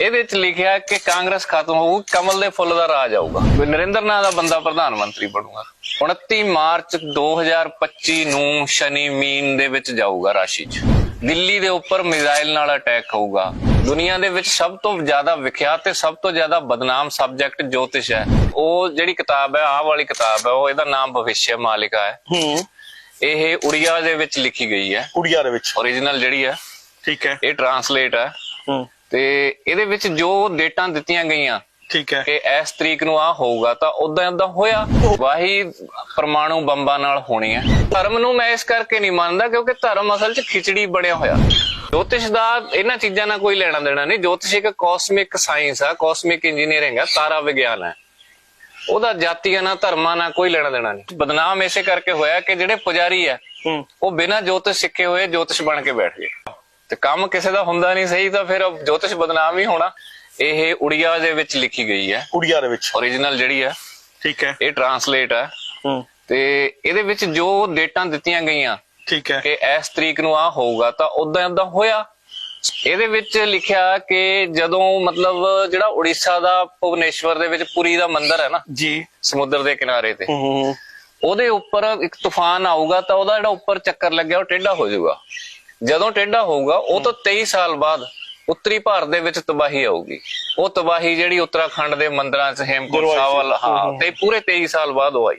ਇਹਦੇ ਵਿੱਚ ਲਿਖਿਆ ਕਿ ਕਾਂਗਰਸ ਖਤਮ ਹੋਊ ਕਮਲ ਦੇ ਫੁੱਲ ਦਾ ਰਾਜ ਆਊਗਾ ਵੀ ਨਰਿੰਦਰ ਨਾਂ ਦਾ ਬੰਦਾ ਪ੍ਰਧਾਨ ਮੰਤਰੀ ਬਣੂਗਾ। 29 ਮਾਰਚ 2025 ਨੂੰ ਸ਼ਨੀ ਮੀਨ ਦੇ ਵਿੱਚ ਜਾਊਗਾ ਰਾਸ਼ੀ 'ਚ। ਦਿੱਲੀ ਦੇ ਉੱਪਰ ਮਿਜ਼ਾਈਲ ਨਾਲ ਅਟੈਕ ਹੋਊਗਾ। ਦੁਨੀਆ ਦੇ ਵਿੱਚ ਸਭ ਤੋਂ ਜ਼ਿਆਦਾ ਵਿਖਿਆਤ ਤੇ ਸਭ ਤੋਂ ਜ਼ਿਆਦਾ ਬਦਨਾਮ ਸਬਜੈਕਟ ਜੋਤਿਸ਼ ਹੈ। ਉਹ ਜਿਹੜੀ ਕਿਤਾਬ ਹੈ ਆਹ ਵਾਲੀ ਕਿਤਾਬ ਹੈ ਉਹ ਇਹਦਾ ਨਾਮ ਭਵਿਸ਼ਯ ਮਾਲਿਕਾ ਹੈ। ਹੂੰ। ਇਹ ਉੜੀਆ ਦੇ ਵਿੱਚ ਲਿਖੀ ਗਈ ਹੈ। ਕੁੜੀਆਂ ਦੇ ਵਿੱਚ। ਓਰੀਜਨਲ ਜਿਹੜੀ ਹੈ। ਠੀਕ ਹੈ। ਇਹ ਟਰਾਂਸਲੇਟ ਹੈ। ਹੂੰ। ਤੇ ਇਹਦੇ ਵਿੱਚ ਜੋ ਡੇਟਾਂ ਦਿੱਤੀਆਂ ਗਈਆਂ ਠੀਕ ਹੈ। ਕਿ ਇਸ ਤਰੀਕ ਨੂੰ ਆ ਹੋਊਗਾ ਤਾਂ ਉਦਾਂ ਉਦਾਂ ਹੋਇਆ। ਵਾਹੀ ਪਰਮਾਣੂ ਬੰਬਾਂ ਨਾਲ ਹੋਣੀ ਹੈ। ਧਰਮ ਨੂੰ ਮੈਂ ਇਸ ਕਰਕੇ ਨਹੀਂ ਮੰਨਦਾ ਕਿਉਂਕਿ ਧਰਮ ਅਸਲ 'ਚ ਖਿਚੜੀ ਬਣਿਆ ਹੋਇਆ। ਜੋਤਿਸ਼ ਦਾ ਇਹਨਾਂ ਚੀਜ਼ਾਂ ਨਾਲ ਕੋਈ ਲੈਣਾ ਦੇਣਾ ਨਹੀਂ। ਜੋਤਿਸ਼ ਇੱਕ ਕਾਸਮਿਕ ਸਾਇੰਸ ਆ ਕਾਸਮਿਕ ਇੰਜੀਨੀਅਰਿੰਗ ਆ ਤਾਰਾ ਵਿਗਿਆਨ ਹੈ। ਉਹਦਾ ਜਾਤੀਆਂ ਨਾਲ ਧਰਮਾਂ ਨਾਲ ਕੋਈ ਲੈਣਾ ਦੇਣਾ ਨਹੀਂ। ਬਦਨਾਮ ਇਸੇ ਕਰਕੇ ਹੋਇਆ ਕਿ ਜਿਹੜੇ ਪੁਜਾਰੀ ਆ ਉਹ ਬਿਨਾਂ ਜੋਤਿਸ਼ ਸਿੱਖੇ ਹੋਏ ਜੋਤਿਸ਼ ਬਣ ਕੇ ਬੈਠ ਗਏ। ਤੇ ਕੰਮ ਕਿਸੇ ਦਾ ਹੁੰਦਾ ਨਹੀਂ ਸਹੀ ਤਾਂ ਫਿਰ ਜੋਤਿਸ਼ ਬਦਨਾਮ ਹੀ ਹੋਣਾ ਇਹ ਉੜੀਆ ਦੇ ਵਿੱਚ ਲਿਖੀ ਗਈ ਹੈ। ਕੁੜੀਆਂ ਦੇ ਵਿੱਚ। ਓਰੀਜਨਲ ਜਿਹੜੀ ਹੈ ਠੀਕ ਹੈ। ਇਹ ਟਰਾਂਸਲੇਟ ਹੈ। ਹੂੰ। ਤੇ ਇਹਦੇ ਵਿੱਚ ਜੋ ਡੇਟਾਂ ਦਿੱਤੀਆਂ ਗਈਆਂ ਠੀਕ ਹੈ। ਕਿ ਇਸ ਤਰੀਕ ਨੂੰ ਆ ਹੋਊਗਾ ਤਾਂ ਉਦਾਂ ਉਦਾਂ ਹੋਇਆ। ਇਹਦੇ ਵਿੱਚ ਲਿਖਿਆ ਕਿ ਜਦੋਂ ਮਤਲਬ ਜਿਹੜਾ ਉੜੀਸਾ ਦਾ ਭੁਵਨੇਸ਼ਵਰ ਦੇ ਵਿੱਚ ਪੁਰੀ ਦਾ ਮੰਦਿਰ ਹੈ ਨਾ ਜੀ। ਸਮੁੰਦਰ ਦੇ ਕਿਨਾਰੇ ਤੇ ਉਹਦੇ ਉੱਪਰ ਇੱਕ ਤੂਫਾਨ ਆਊਗਾ ਤਾਂ ਉਹਦਾ ਜਿਹੜਾ ਉੱਪਰ ਚੱਕਰ ਲੱਗਿਆ ਉਹ ਟੇਢਾ ਹੋ ਜਾਊਗਾ। ਜਦੋਂ ਟੇਢਾ ਹੋਊਗਾ ਉਹ ਤੋਂ 23 ਸਾਲ ਬਾਅਦ ਉੱਤਰੀ ਭਾਰਤ ਦੇ ਵਿੱਚ ਤਬਾਹੀ ਆਊਗੀ ਉਹ ਤਬਾਹੀ ਜਿਹੜੀ ਉੱਤਰਾਖੰਡ ਦੇ ਮੰਦਰਾਂ 'ਚ ਹੇਮਕੁੰਟ ਸਾਹਿਬ। ਵੱਲ ਹਾਂ। ਤੇ ਪੂਰੇ 23 ਸਾਲ ਬਾਅਦ ਉਹ ਆਈ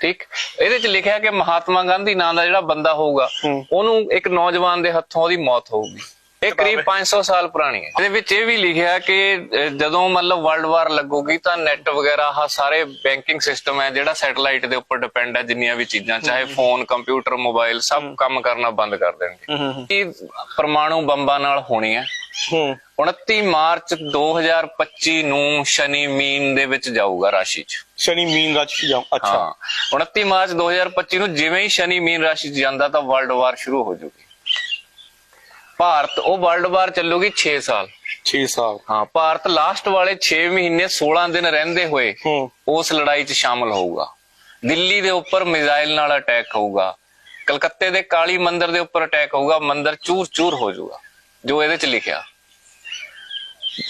ਠੀਕ ਇਹਦੇ 'ਚ ਲਿਖਿਆ ਕਿ ਮਹਾਤਮਾ ਗਾਂਧੀ ਨਾਂ ਦਾ ਜਿਹੜਾ ਬੰਦਾ ਹੋਊਗਾ। ਉਹਨੂੰ ਇੱਕ ਨੌਜਵਾਨ ਦੇ ਹੱਥੋਂ ਉਹਦੀ ਮੌਤ ਹੋਊਗੀ ਇਹ ਕਰੀਬ 500 ਸਾਲ ਪੁਰਾਣੀ ਹੈ। ਇਹਦੇ ਵਿੱਚ ਇਹ ਵੀ ਲਿਖਿਆ ਕਿ ਜਦੋਂ ਮਤਲਬ ਵਰਲਡ ਵਾਰ ਲੱਗੂਗੀ ਤਾਂ ਨੈਟ ਵਗੈਰਾ ਆਹ ਸਾਰੇ ਬੈਂਕਿੰਗ ਸਿਸਟਮ ਹੈ ਜਿਹੜਾ ਸੈਟਲਾਈਟ ਦੇ ਉੱਪਰ ਡਿਪੈਂਡ ਹੈ ਜਿੰਨੀਆਂ ਵੀ ਚੀਜ਼ਾਂ ਚਾਹੇ ਫੋਨ ਕੰਪਿਊਟਰ ਮੋਬਾਈਲ ਸਭ ਕੰਮ ਕਰਨਾ ਬੰਦ ਕਰ ਦੇਣਗੇ। ਇਹ ਪਰਮਾਣੂ ਬੰਬਾਂ ਨਾਲ ਹੋਣੀ ਹੈ? ਹੂੰ। 29 ਮਾਰਚ 2025 ਨੂੰ ਸ਼ਨੀ ਮੀਨ ਦੇ ਵਿੱਚ ਜਾਊਗਾ ਰਾਸ਼ੀ 'ਚ। ਸ਼ਨੀ ਮੀਨ ਚ ਜਾਉ ਅੱਛਾ। ਹਾਂ। 29 ਮਾਰਚ 2025 ਨੂੰ ਜਿਵੇਂ ਹੀ ਸ਼ਨੀ ਮੀਨ ਰਾਸ਼ੀ 'ਚ ਜਾਂਦਾ ਤਾਂ ਵਰਲਡ ਵਾਰ ਸ਼ੁਰੂ ਹੋ ਜਾਊਗੀ ਭਾਰਤ ਉਹ ਵਰਲਡ ਵਾਰ ਚੱਲੂਗੀ 6 ਸਾਲ। 6 ਸਾਲ। ਹਾਂ ਭਾਰਤ ਲਾਸਟ ਵਾਲੇ 6 ਮਹੀਨੇ 16 ਦਿਨ ਰਹਿੰਦੇ ਹੋਏ ਉਸ ਲੜਾਈ 'ਚ ਸ਼ਾਮਲ ਹੋਊਗਾ। ਦਿੱਲੀ ਦੇ ਉੱਪਰ ਮਿਜ਼ਾਈਲ ਨਾਲ ਅਟੈਕ ਹੋਊਗਾ। ਕਲਕੱਤੇ ਦੇ ਕਾਲੀ ਮੰਦਿਰ ਦੇ ਉੱਪਰ ਅਟੈਕ ਹੋਊਗਾ। ਮੰਦਿਰ ਚੂਰ-ਚੂਰ ਹੋ ਜਾਊਗਾ। ਜੋ ਇਹਦੇ 'ਚ ਲਿਖਿਆ।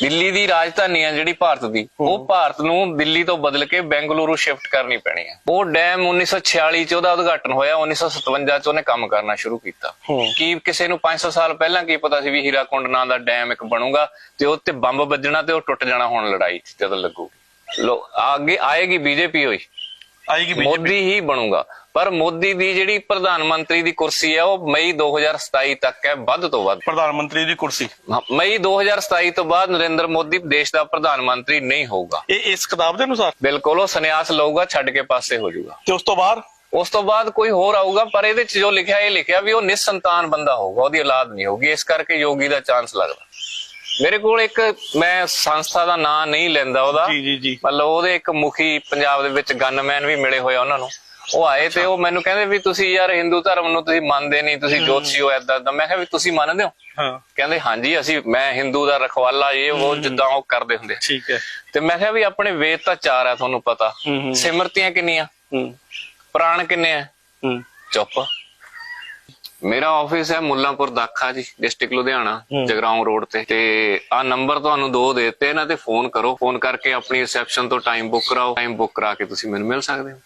ਦਿੱਲੀ ਦੀ ਰਾਜਧਾਨੀ ਹੈ ਜਿਹੜੀ ਭਾਰਤ ਦੀ ਉਹ ਭਾਰਤ ਨੂੰ ਦਿੱਲੀ ਤੋਂ ਬਦਲ ਕੇ ਬੈਂਗਲੁਰੂ ਸ਼ਿਫਟ ਕਰਨੀ ਪੈਣੀ ਹੈ ਉਹ ਡੈਮ 1946 ਚ ਉਹਦਾ ਉਦਘਾਟਨ ਹੋਇਆ 1957 ਚ ਉਹਨੇ ਕੰਮ ਕਰਨਾ ਸ਼ੁਰੂ ਕੀਤਾ। ਕੀ ਕਿਸੇ ਨੂੰ 500 ਸਾਲ ਪਹਿਲਾਂ ਕੀ ਪਤਾ ਸੀ ਵੀ ਹੀਰਾਕੁੰਡ ਨਾਂ ਦਾ ਡੈਮ ਇੱਕ ਬਣੂਗਾ ਤੇ ਉਹ ਤੇ ਬੰਬ ਵੱਜਣਾ ਤੇ ਉਹ ਟੁੱਟ ਜਾਣਾ ਹੁਣ ਲੜਾਈ ਜਦੋਂ ਲੱਗੂਗੀ ਲੋ ਅੱਗੇ ਆਏਗੀ ਬੀਜੇਪੀ ਹੋਈ। ਆਏਗੀ ਬੀਜੇਪੀ। ਮੋਦੀ ਹੀ ਬਣੂਗਾ। ਪਰ ਮੋਦੀ ਦੀ ਜਿਹੜੀ ਪ੍ਰਧਾਨ ਮੰਤਰੀ ਦੀ ਕੁਰਸੀ ਹੈ ਉਹ ਮਈ 2027 ਤੱਕ ਹੈ ਵੱਧ ਤੋਂ ਵੱਧ। ਪ੍ਰਧਾਨ ਮੰਤਰੀ ਦੀ ਕੁਰਸੀ। ਮਈ 2027 ਤੋਂ ਬਾਅਦ ਨਰਿੰਦਰ ਮੋਦੀ ਦੇਸ਼ ਦਾ ਪ੍ਰਧਾਨ ਮੰਤਰੀ ਨਹੀਂ ਹੋਊਗਾ। ਇਹ ਇਸ ਕਿਤਾਬ ਦੇ ਅਨੁਸਾਰ? ਬਿਲਕੁਲ ਉਹ ਸੰਨਿਆਸ ਲਊਗਾ ਛੱਡ ਕੇ ਪਾਸੇ ਹੋ ਜਾਊਗਾ। ਤੇ ਉਸ ਤੋਂ ਬਾਅਦ? ਉਸ ਤੋਂ ਬਾਅਦ ਕੋਈ ਹੋਰ ਆਊਗਾ ਪਰ ਇਹਦੇ ਚ ਜੋ ਲਿਖਿਆ ਇਹ ਲਿਖਿਆ ਵੀ ਉਹ ਨਿਸੰਤਾਨ ਬੰਦਾ ਹੋਊਗਾ ਉਹਦੀ ਔਲਾਦ ਨਹੀਂ ਹੋਊਗੀ। ਇਸ ਕਰਕੇ ਯੋਗੀ ਦਾ ਚਾਂਸ ਲੱਗਦਾ। ਮੇਰੇ ਕੋਲ ਇੱਕ ਮੈਂ ਸੰਸਥਾ ਦਾ ਨਾਂ ਨਹੀਂ ਲੈਂਦਾ ਉਹਦਾ। ਜੀ ਜੀ ਜੀ। ਮਤਲਬ ਉਹਦੇ ਇੱਕ ਮੁਖੀ ਪੰਜਾਬ ਦੇ ਵਿੱਚ ਗਨਮੈਨ ਵੀ ਮਿਲੇ ਹੋਏ ਆ ਉਹਨਾਂ ਨੂੰ। ਉਹ ਆਏ ਤੇ ਉਹ ਮੈਨੂੰ ਕਹਿੰਦੇ ਵੀ ਤੁਸੀਂ ਯਾਰ ਹਿੰਦੂ ਧਰਮ ਨੂੰ ਤੁਸੀਂ ਮੰਨਦੇ ਨਹੀਂ ਤੁਸੀਂ ਜੋਤਸ਼ੀ ਹੋ ਏਦਾਂ ਮੈਂ ਕਿਹਾ ਵੀ ਤੁਸੀਂ ਮੰਨਦੇ ਹੋ? ਹਾਂ। ਕਹਿੰਦੇ ਹਾਂਜੀ ਅਸੀਂ ਮੈਂ ਹਿੰਦੂ ਦਾ ਰਖਵਾਲਾ ਇਹ ਉਹ ਜਿੱਦਾਂ ਉਹ ਕਰਦੇ ਹੁੰਦੇ। ਠੀਕ ਹੈ। ਤੇ ਮੈਂ ਕਿਹਾ ਵੀ ਆਪਣੇ ਵੇਦ ਤਾਂ ਚਾਰ ਆ ਤੁਹਾਨੂੰ ਪਤਾ। ਸਿਮਰਤੀਆਂ ਕਿੰਨੀਆਂ? ਹੂੰ। ਪ੍ਰਾਣ ਕਿੰਨੇ ਆ? ਹੂੰ। ਚੁੱਪ। ਮੇਰਾ ਆਫਿਸ ਹੈ ਮੁੱਲਾਂਪੁਰ ਦਾਖਾ ਜੀ ਡਿਸਟ੍ਰਿਕਟ ਲੁਧਿਆਣਾ। ਜਗਰਾਉਂ ਰੋਡ ਤੇ। ਤੇ ਆ ਨੰਬਰ ਤੁਹਾਨੂੰ ਦੋ ਦੇ ਦਿੱਤੇ ਇਹਨਾਂ ਤੇ ਫੋਨ ਕਰੋ। ਫੋਨ ਕਰਕੇ ਆਪਣੀ ਰਿਸੈਪਸ਼ਨ ਤੋਂ ਟਾਈਮ ਬੁੱਕ ਕਰਾਓ। ਟਾਈਮ ਬੁੱਕ ਕਰਾ ਕੇ ਤੁਸੀਂ ਮੈਨੂੰ ਮਿਲ ਸਕਦੇ ਹੋ।